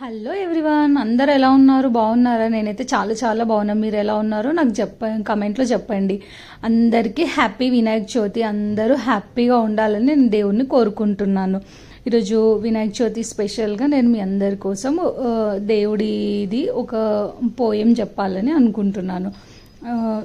Hello everyone అందరు ఎలా ఉన్నారు? బాగున్నారా? నేనైతే చాలా చాలా బాగున్నాను మీరు ఎలా ఉన్నారో నాకు చెప్ప కమెంట్లో చెప్పండి. అందరికీ హ్యాపీ వినాయక చవితి. అందరూ హ్యాపీగా ఉండాలని నేను దేవుణ్ణి కోరుకుంటున్నాను. ఈరోజు వినాయక చవితి స్పెషల్గా నేను మీ అందరి కోసం దేవుడిది ఒక పోయం చెప్పాలని అనుకుంటున్నాను.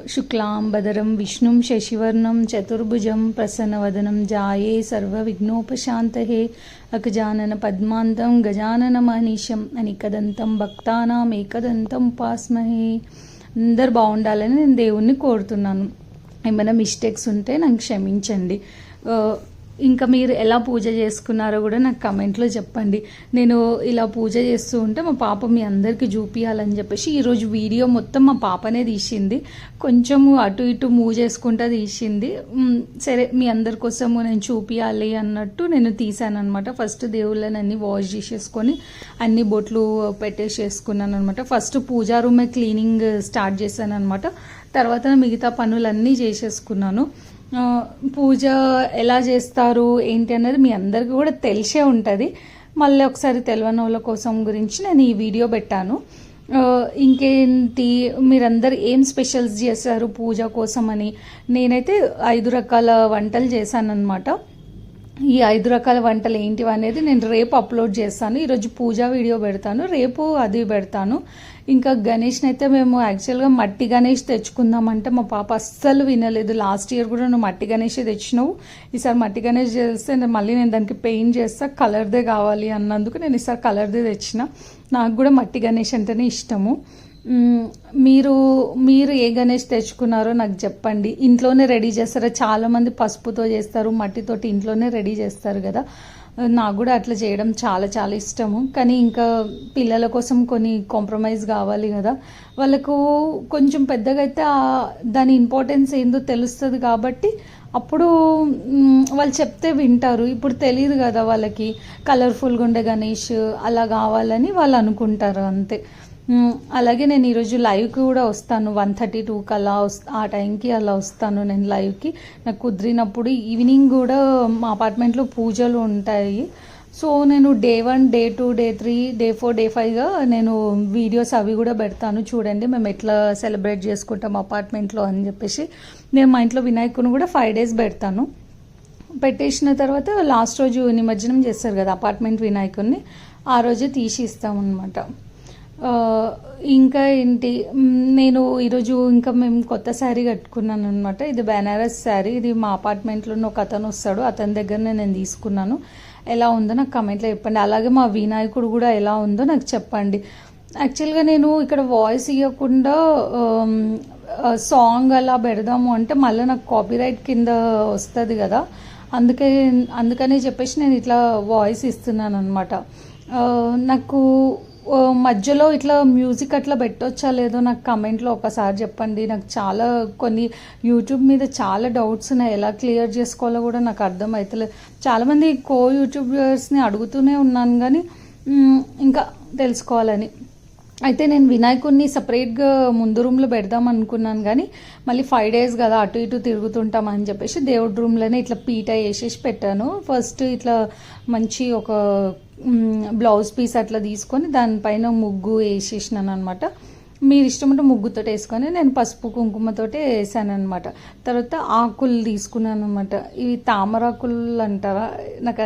శుక్లాంబదరం విష్ణుం శశివర్ణం చతుర్భుజం ప్రసన్నవదనం జాయే సర్వ విఘ్నోపశాంతహే అకజానన పద్మాంతం గజానన మహనీశం అనికదంతం భక్తానాం ఏకదంతం ఉపాస్మహే అందరు బాగుండాలని నేను దేవుణ్ణి కోరుతున్నాను. ఏమైనా మిస్టేక్స్ ఉంటే నాకు క్షమించండి. ఇంకా మీరు ఎలా పూజ చేసుకున్నారో కూడా నాకు కమెంట్లో చెప్పండి. నేను ఇలా పూజ చేస్తూ ఉంటే మా పాప మీ అందరికీ చూపించాలని చెప్పేసి ఈరోజు వీడియో మొత్తం మా పాపనే తీసింది. కొంచెము అటు ఇటు మూవ్ చేసుకుంటా తీసింది. సరే మీ అందరి కోసము నేను చూపించాలి అన్నట్టు నేను తీసాను అనమాట ఫస్ట్ దేవుళ్ళని అన్ని వాష్ చేసేసుకొని అన్ని బొట్లు పెట్టేసేసుకున్నాను అనమాట ఫస్ట్ పూజా రూమే క్లీనింగ్ స్టార్ట్ చేశాను అనమాట తర్వాత మిగతా పనులన్నీ చేసేసుకున్నాను. పూజ ఎలా చేస్తారు ఏంటి అనేది మీ అందరికీ కూడా తెలిసే ఉంటుంది. మళ్ళీ ఒకసారి తెలియని వాళ్ళ కోసం గురించి నేను ఈ వీడియో పెట్టాను. ఇంకేంటి మీరందరు ఏం స్పెషల్స్ చేశారు పూజ కోసం అని నేనైతే ఐదు రకాల వంటలు చేశాను అనమాట ఈ ఐదు రకాల వంటలు ఏంటివి అనేది నేను రేపు అప్లోడ్ చేస్తాను. ఈరోజు పూజా వీడియో పెడతాను. రేపు అది పెడతాను. ఇంకా గణేష్ని అయితే మేము యాక్చువల్గా మట్టి గణేష్ తెచ్చుకుందామంటే మా పాప అస్సలు వినలేదు. లాస్ట్ ఇయర్ కూడా నువ్వు మట్టి గణేష్ తెచ్చినావు. ఈసారి మట్టి గణేష్ చేస్తే మళ్ళీ నేను దానికి పెయింట్ చేస్తా. కలర్దే కావాలి అన్నందుకు నేను ఈసారి కలర్దే తెచ్చిన. నాకు కూడా మట్టి గణేష్ అంటేనే ఇష్టము. మీరు మీరు ఏ గణేష్ తెచ్చుకున్నారో నాకు చెప్పండి. ఇంట్లోనే రెడీ చేస్తారా? చాలామంది పసుపుతో చేస్తారు మట్టితోటి ఇంట్లోనే రెడీ చేస్తారు కదా. నాకు కూడా అట్లా చేయడం చాలా చాలా ఇష్టము. కానీ ఇంకా పిల్లల కోసం కొన్ని కాంప్రమైజ్ కావాలి కదా. వాళ్ళకు కొంచెం పెద్దగా అయితే దాని ఇంపార్టెన్స్ ఏందో తెలుస్తుంది కాబట్టి అప్పుడు వాళ్ళు చెప్తే వింటారు. ఇప్పుడు తెలియదు కదా వాళ్ళకి. కలర్ఫుల్గా ఉండే గణేష్ అలా కావాలని వాళ్ళు అనుకుంటారు అంతే. అలాగే నేను ఈరోజు లైవ్కి కూడా వస్తాను. వన్ థర్టీ టూకి అలా ఆ టైంకి అలా వస్తాను నేను లైవ్కి. నాకు కుదిరినప్పుడు ఈవినింగ్ కూడా మా అపార్ట్మెంట్లో పూజలు ఉంటాయి. సో నేను day one day two day three day four day ఫైవ్గా నేను వీడియోస్ అవి కూడా పెడతాను. చూడండి మేము ఎట్లా సెలబ్రేట్ చేసుకుంటాం అపార్ట్మెంట్లో అని చెప్పేసి. నేను మా ఇంట్లో వినాయకుని కూడా ఫైవ్ డేస్ పెడతాను. పెట్టేసిన తర్వాత లాస్ట్ రోజు నిమజ్జనం చేస్తారు కదా అపార్ట్మెంట్ వినాయకుడిని ఆ రోజే తీసి ఇస్తామన్నమాట. ఇంకా ఏంటి నేను ఈరోజు ఇంకా మేము కొత్త శారీ కట్టుకున్నాను అనమాట ఇది బెనారస్ శారీ. ఇది మా అపార్ట్మెంట్లో ఒక అతను వస్తాడు. అతని దగ్గరనే నేను తీసుకున్నాను. ఎలా ఉందో నాకు కమెంట్లో చెప్పండి. అలాగే మా వినాయకుడు కూడా ఎలా ఉందో నాకు చెప్పండి. యాక్చువల్గా నేను ఇక్కడ వాయిస్ ఇవ్వకుండా సాంగ్ అలా పెడదాము అంటే మళ్ళీ నాకు కాపీరైట్ కింద వస్తుంది కదా. అందుకే అందుకనే చెప్పేసి నేను ఇట్లా వాయిస్ ఇస్తున్నాను అనమాట నాకు మధ్యలో ఇట్లా మ్యూజిక్ అట్లా పెట్టొచ్చా లేదో నాకు కమెంట్లో ఒకసారి చెప్పండి. నాకు చాలా కొన్ని యూట్యూబ్ మీద చాలా డౌట్స్ ఉన్నాయి. ఎలా క్లియర్ చేసుకోవాలో కూడా నాకు అర్థం అవుతలేదు చాలామంది కో యూట్యూబర్స్ని అడుగుతూనే ఉన్నాను కానీ ఇంకా తెలుసుకోవాలని. అయితే నేను వినాయకుడిని సపరేట్గా ముందు రూమ్లో పెడదాం అనుకున్నాను కానీ మళ్ళీ ఫైవ్ డేస్ కదా అటు ఇటు తిరుగుతుంటాం అని చెప్పేసి దేవుడి రూమ్లోనే ఇట్లా పీట వేసేసి పెట్టాను. ఫస్ట్ ఇట్లా మంచి ఒక బ్లౌజ్ పీస్ అట్లా తీసుకొని దానిపైన ముగ్గు వేసేసినాను అనమాట మీరు ఇష్టం ఉంటే ముగ్గుతో వేసుకొని నేను పసుపు కుంకుమతోటే వేసాను అనమాట తర్వాత ఆకులు తీసుకున్నాను అనమాట ఇవి తామరాకులు అంటారా? నాకు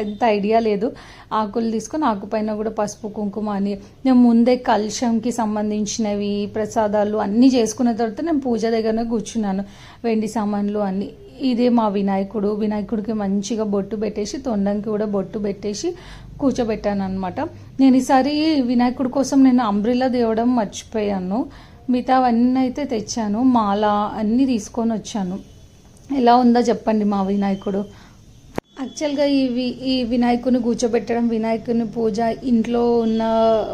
అంత ఐడియా లేదు. ఆకులు తీసుకొని ఆకుపైన కూడా పసుపు కుంకుమ అని. నేను ముందే కలుషంకి సంబంధించినవి ప్రసాదాలు అన్నీ చేసుకున్న తర్వాత నేను పూజ దగ్గరనే కూర్చున్నాను. వెండి సామాన్లు అన్నీ. ఇదే మా వినాయకుడు. వినాయకుడికి మంచిగా బొట్టు పెట్టేసి తొండంకి కూడా బొట్టు పెట్టేసి కూర్చోబెట్టాను అనమాట నేను ఈసారి వినాయకుడి కోసం నేను అంబ్రిల్లా తేవడం మర్చిపోయాను. మిగతా అవన్నీ అయితే తెచ్చాను. మాల అన్నీ తీసుకొని వచ్చాను. ఎలా ఉందో చెప్పండి మా వినాయకుడు? యాక్చువల్గా ఈ వి- ఈ వినాయకుని కూర్చోబెట్టడం వినాయకుని పూజ ఇంట్లో ఉన్న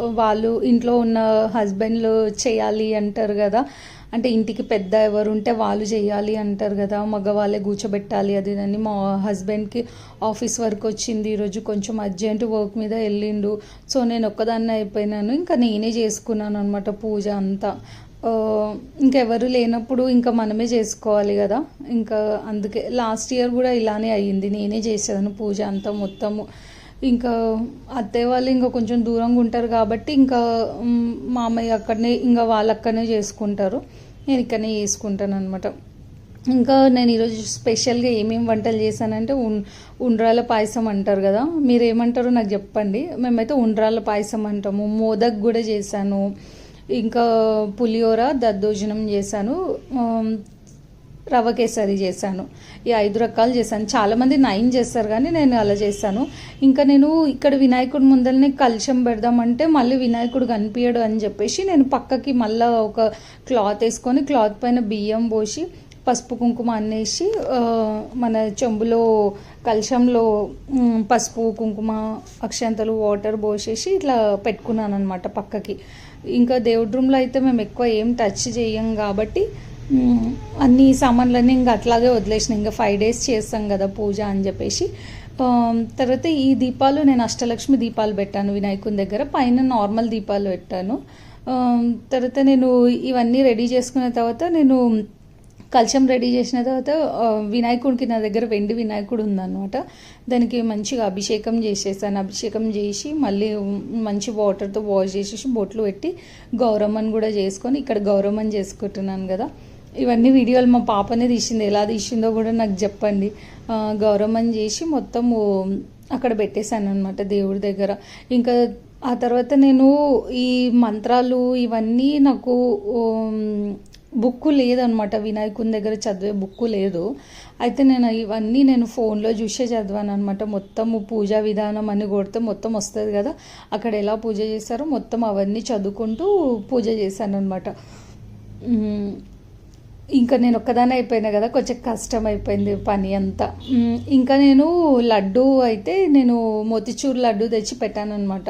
వాళ్ళు ఇంట్లో ఉన్న హస్బెండ్లు చేయాలి అంటారు కదా. అంటే ఇంటికి పెద్ద ఎవరు ఉంటే వాళ్ళు చేయాలి అంటారు కదా మగవాళ్ళే కూర్చోబెట్టాలి అది అని మా హస్బెండ్కి ఆఫీస్ వర్క్ వచ్చింది ఈరోజు కొంచెం అర్జెంట్ వర్క్ మీద వెళ్ళిండు. సో నేను ఒక్కదాన్నే అయిపోయినాను. ఇంకా నేనే చేసుకున్నాను అనమాట పూజ అంతా. ఇంకెవరు లేనప్పుడు ఇంకా మనమే చేసుకోవాలి కదా. ఇంకా అందుకే లాస్ట్ ఇయర్ కూడా ఇలానే అయ్యింది. నేనే చేసాను పూజ అంతా మొత్తము. ఇంకా అత్తయ్య వాళ్ళు ఇంకా కొంచెం దూరంగా ఉంటారు కాబట్టి ఇంకా మామయ్య అక్కడనే ఇంకా వాళ్ళు అక్కడనే చేసుకుంటారు. నేను ఇక్కడనే చేసుకుంటాను అనమాట ఇంకా నేను ఈరోజు స్పెషల్గా ఏమేమి వంటలు చేశానంటే ఉం ఉండ్రాల పాయసం అంటారు కదా మీరు ఏమంటారో నాకు చెప్పండి. మేమైతే ఉండ్రాల పాయసం అంటాము మోదక్ కూడా చేశాను ఇంకా పులిహోర దద్దోజనం చేశాను రవ్వ కేసరి చేశాను. ఈ ఐదు రకాలు చేశాను. చాలామంది నైన్ చేస్తారు కానీ నేను అలా చేశాను ఇంకా నేను ఇక్కడ వినాయకుడి ముందరనే కలుషం పెడదామంటే మళ్ళీ వినాయకుడు కనిపించడు అని చెప్పేసి నేను పక్కకి మళ్ళీ ఒక క్లాత్ వేసుకొని క్లాత్ పైన బియ్యం పోసి పసుపు కుంకుమ అన్నేసి మన చెంబులో కలశంలో పసుపు కుంకుమ అక్షంతలు వాటర్ పోసేసి ఇట్లా పెట్టుకున్నాను అనమాట పక్కకి. ఇంకా దేవుడి రూమ్లో అయితే మేము ఎక్కువ ఏం టచ్ చేయం కాబట్టి అన్ని సామాన్లన్నీ ఇంకా అట్లాగే వదిలేసిన. ఇంకా ఫైవ్ డేస్ చేస్తాం కదా పూజ అని చెప్పేసి. తర్వాత ఈ దీపాలు నేను అష్టలక్ష్మి దీపాలు పెట్టాను వినాయకుని దగ్గర. పైన నార్మల్ దీపాలు పెట్టాను. తర్వాత నేను ఇవన్నీ రెడీ చేసుకున్న తర్వాత నేను కలశం రెడీ చేసిన తర్వాత వినాయకుడికి నా దగ్గర వెండి వినాయకుడు ఉందన్నమాట. దానికి మంచిగా అభిషేకం చేసేసాను. అభిషేకం చేసి మళ్ళీ మంచి వాటర్తో వాష్ చేసేసి బొట్లు పెట్టి గౌరమ్మని కూడా చేసుకొని ఇక్కడ గౌరమ్మని చేసుకుంటున్నాను కదా. ఇవన్నీ వీడియోలు మా పాపనే తీసింది. ఎలా తీసిందో కూడా నాకు చెప్పండి. గౌరవం చేసి మొత్తము అక్కడ పెట్టేశాను అనమాట దేవుడి దగ్గర. ఇంకా ఆ తర్వాత నేను ఈ మంత్రాలు ఇవన్నీ నాకు బుక్ బుక్కు లేదనమాట వినాయకుని దగ్గర చదివే బుక్కు లేదు. అయితే నేను ఇవన్నీ నేను ఫోన్లో చూసే చదివాను అనమాట మొత్తము పూజా విధానం అని కొడితే మొత్తం వస్తుంది కదా. అక్కడ ఎలా పూజ చేస్తారో మొత్తం అవన్నీ చదువుకుంటూ పూజ చేశాను అనమాట ఇంకా నేను ఒక్కదానే అయిపోయినా కదా కొంచెం కష్టం అయిపోయింది పని అంతా. ఇంకా నేను లడ్డు అయితే నేను మొతిచూరు లడ్డు తెచ్చి పెట్టాను అనమాట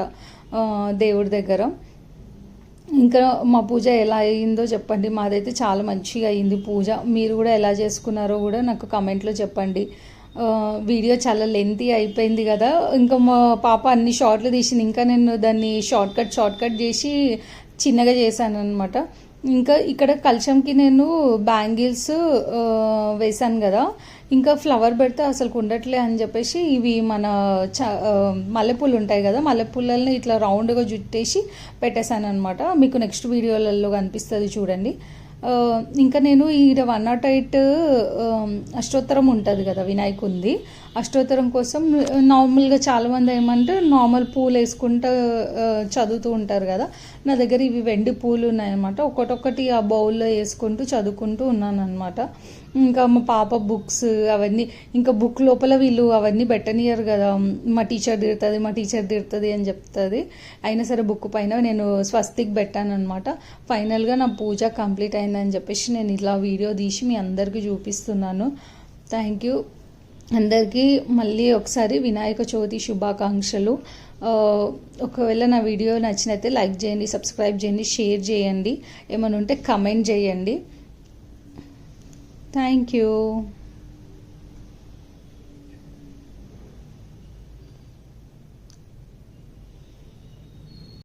దేవుడి దగ్గర. ఇంకా మా పూజ ఎలా అయిందో చెప్పండి. మాదైతే చాలా మంచిగా అయింది పూజ. మీరు కూడా ఎలా చేసుకున్నారో కూడా నాకు కమెంట్లో చెప్పండి. వీడియో చాలా లెంతీ అయిపోయింది కదా. ఇంకా మా పాప అన్ని షార్ట్లు తీసింది. ఇంకా నేను దాన్ని షార్ట్ కట్ షార్ట్ కట్ చేసి చిన్నగా చేశాను అనమాట ఇంకా ఇక్కడ కలశంకి నేను బ్యాంగిల్స్ వేశాను కదా. ఇంకా ఫ్లవర్ పెడితే అసలు ఉండట్లే అని చెప్పేసి ఇవి మన చ మల్లెపూలు ఉంటాయి కదా మల్లెపూలని ఇట్లా రౌండ్గా జుట్టేసి పెట్టేశాను అనమాట మీకు నెక్స్ట్ వీడియోలలో కనిపిస్తుంది చూడండి. ఇంకా నేను ఈ వన్ నాట్ ఎయిట్ అష్టోత్తరం ఉంటుంది కదా వినాయకుంది. అష్టోత్తరం కోసం నార్మల్గా చాలామంది ఏమంటే నార్మల్ పూలు వేసుకుంటూ చదువుతూ ఉంటారు కదా. నా దగ్గర ఇవి వెండి పూలు ఉన్నాయన్నమాట. ఒకటొక్కటి ఆ బౌల్లో వేసుకుంటూ చదువుకుంటూ ఉన్నాను అనమాట ఇంకా మా పాప బుక్స్ అవన్నీ ఇంకా బుక్ లోపల వీళ్ళు అవన్నీ పెట్టనియరు కదా. మా టీచర్ తిడుతుంది మా టీచర్ తిడుతుంది అని చెప్తుంది. అయినా సరే బుక్ పైన నేను స్వస్తిక్ పెట్టానమాట ఫైనల్గా నా పూజ కంప్లీట్ అయిందని చెప్పేసి నేను ఇలా వీడియో తీసి మీ అందరికీ చూపిస్తున్నాను. థ్యాంక్ యూ అందరికీ మళ్ళీ ఒకసారి వినాయక చవితి శుభాకాంక్షలు. ఒకవేళ నా వీడియో నచ్చినైతే లైక్ చేయండి సబ్స్క్రైబ్ చేయండి షేర్ చేయండి. ఏమైనా ఉంటే కమెంట్ చేయండి. Thank you.